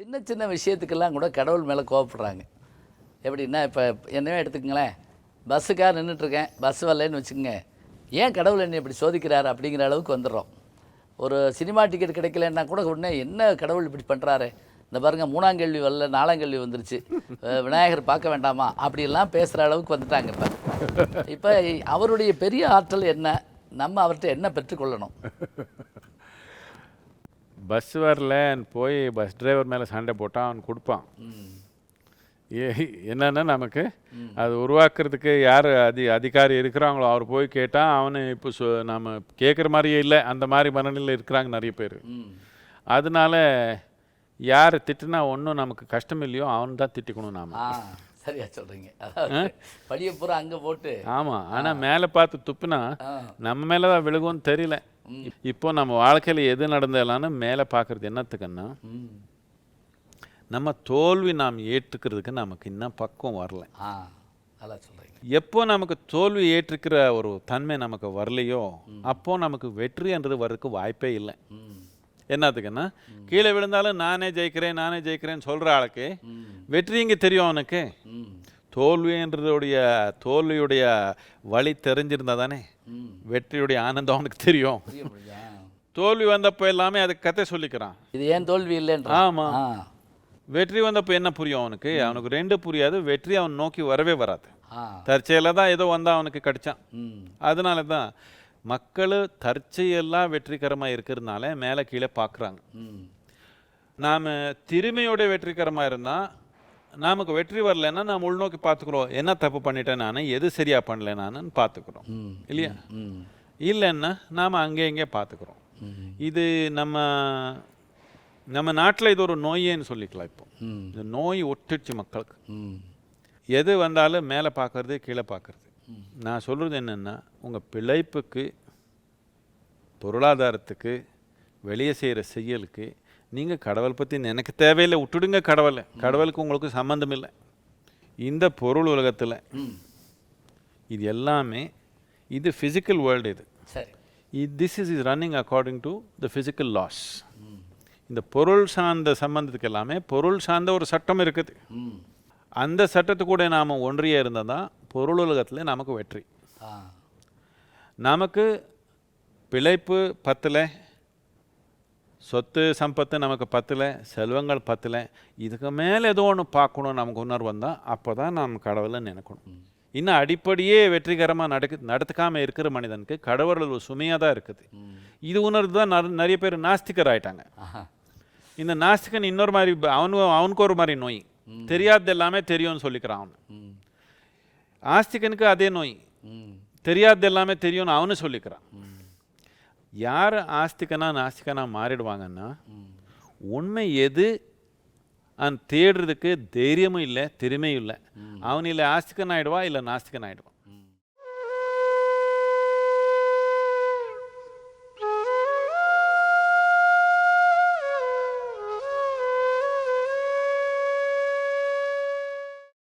சின்ன சின்ன விஷயத்துக்கெல்லாம் கூட கடவுள் மேலே கோவப்படுறாங்க. எப்படின்னா இப்போ என்னவே எடுத்துக்கங்களேன். பஸ்ஸுக்காக நின்றுட்டுருக்கேன் பஸ் வரலன்னு வச்சுக்கோங்க. ஏன் கடவுள் என்னை இப்படி சோதிக்கிறாரு அப்படிங்கிற அளவுக்கு வந்துடுறோம். ஒரு சினிமா டிக்கெட் கிடைக்கலன்னா கூட உடனே என்ன கடவுள் இப்படி பண்ணுறாரு இந்த பாருங்க மூணாம் கேள்வி வரல நாலாம் கேள்வி வந்துருச்சு. விநாயகர் பார்க்க வேண்டாமா? அப்படிலாம் பேசுகிற அளவுக்கு வந்துட்டாங்க இப்போ. இப்போ அவருடைய பெரிய ஆற்றல் என்ன? நம்ம அவர்கிட்ட என்ன பெற்றுக்கொள்ளணும்? பஸ் வரலன்னு போய் பஸ் டிரைவர் மேலே சண்டை போட்டால் அவன் கொடுப்பான். என்னன்னா நமக்கு அது உருவாக்குறதுக்கு யார் அதி அதிகாரி இருக்கிறாங்களோ அவர் போய் கேட்டால் அவனு இப்போ சொ நம்ம கேட்குற மாதிரியே இல்லை அந்த மாதிரி மனநிலையில் இருக்கிறாங்க நிறைய பேர். அதனால யார் திட்டுனா ஒன்றும் நமக்கு கஷ்டம் இல்லையோ அவன் தான் திட்டிக்கணும் நாம. சரியா சொல்றீங்க. அதாவது படியை பூரா அங்க போட்டு. ஆமாம் ஆனால் மேலே பார்த்து துப்புனா நம்ம மேலே தான் விழுகும்னு தெரியல. இப்போ நம்ம வாழ்க்கையில் எது நடந்தாலும் மேலே பார்க்குறது என்னத்துக்குன்னா நம்ம தோல்வி நாம் ஏற்றுக்கிறதுக்கு நமக்கு இன்னும் பக்குவம் வரல. நல்லா எப்போ நமக்கு தோல்வி ஏற்றுக்கிற ஒரு தன்மை நமக்கு வரலையோ அப்போ நமக்கு வெற்றின்றது வர்றதுக்கு வாய்ப்பே இல்லை. என்னத்துக்குன்னா கீழே விழுந்தாலும் நானே ஜெயிக்கிறேன் நானே ஜெயிக்கிறேன்னு சொல்கிற ஆளுக்கு வெற்றி இங்கே தெரியும் அவனுக்கு? தோல்வின்றதுடைய தோல்வியுடைய வழி தெரிஞ்சிருந்தா தானே. வெற்றியுடைய ஆனந்தம் அவனுக்கு தெரியும்? தோல்வி வந்தப்போ எல்லாமே அதுக்கு கதை சொல்லிக்கிறான். இது ஏன் தோல்வி இல்லைன்ற ஆமா. ஆ. வெற்றி வந்தப்போ என்ன புரியும் அவனுக்கு? அவனுக்கு ரெண்டு புரியாது. வெற்றி அவன் நோக்கி வரவே வராது. தற்செயலாக தான் ஏதோ வந்தா அவனுக்கு கிடைச்சான். அதனால தான் மக்கள் தற்செயலாக வெற்றிகரமாக இருக்கிறதுனால மேலே கீழே பார்க்குறாங்க நாம் திறமையோட வெற்றிகரமாக இருந்தால் நமக்கு வெற்றி வரலைன்னா நாம் உள்நோக்கி பார்த்துக்குறோம். என்ன தப்பு பண்ணிட்டேன் நான்? எது சரியாக பண்ணல நானுன்னு பார்த்துக்குறோம். இல்லையா? இல்லைன்னா நாம் அங்கே இங்கே பார்த்துக்குறோம். இது நம்ம நம்ம நாட்டில் இது ஒரு நோயேன்னு சொல்லிக்கலாம் இப்போ. இந்த நோய் ஒட்டுச்சு மக்களுக்கு. எது வந்தாலும் மேலே பார்க்கறது கீழே பார்க்கறது. நான் சொல்கிறது என்னென்னா உங்கள் பிழைப்புக்கு பொருளாதாரத்துக்கு வெளியே செய்கிற செயலுக்கு நீங்கள் கடவுள் பற்றி எனக்கு தேவையில்லை விட்டுடுங்க கடவுளை. கடவுளுக்கு உங்களுக்கு சம்மந்தம் இல்லை இந்த பொருள் உலகத்தில் இது எல்லாமே இது ஃபிசிக்கல் வேர்ல்டு இது. This is is running according to the physical laws இந்த பொருள் சார்ந்த சம்பந்தத்துக்கு எல்லாமே பொருள் சார்ந்த ஒரு சட்டம் இருக்குது. அந்த சட்டத்து கூட நாம் ஒன்றியே இருந்தால் தான் பொருள் உலகத்தில் நமக்கு வெற்றி. நமக்கு பிழைப்பு பத்தலை சொத்து சம்பத்து நமக்கு பத்தலை செல்வங்கள் பத்தலை இதுக்கு மேலே ஏதோ ஒன்று பார்க்கணும் நமக்கு உணர்வு வந்தால் அப்போ தான் நாம் கடவுளை நினைக்கணும். இன்னும் அடிப்படையே வெற்றிகரமாக நடக்கு நடத்துக்காமல் இருக்கிற மனிதனுக்கு கடவுள் ஒரு சுமையாக தான் இருக்குது. இது உணர்வு தான் நற- நிறைய பேர் நாஸ்திகர் ஆயிட்டாங்க. இந்த நாஸ்திகன் இன்னொரு மாதிரி ப- அவனு அவனுக்கு ஒரு மாதிரி நோய். தெரியாதது எல்லாமே தெரியும்னு சொல்லிக்கிறான் அவன். ஆஸ்திகனுக்கு அதே நோய். தெரியாதது எல்லாமே தெரியும்னு அவனு சொல்லிக்கிறான். யார் ஆஸ்திகனா நாஸ்திகனா மாறிடுவாங்கன்னா உண்மை எது அவன் தேடுறதுக்கு தைரியமும் இல்லை திறமையும் இல்லை. அவன் இல்லை ஆஸ்திகன் ஆயிடுவா இல்லை நாஸ்திகன் ஆயிடுவான்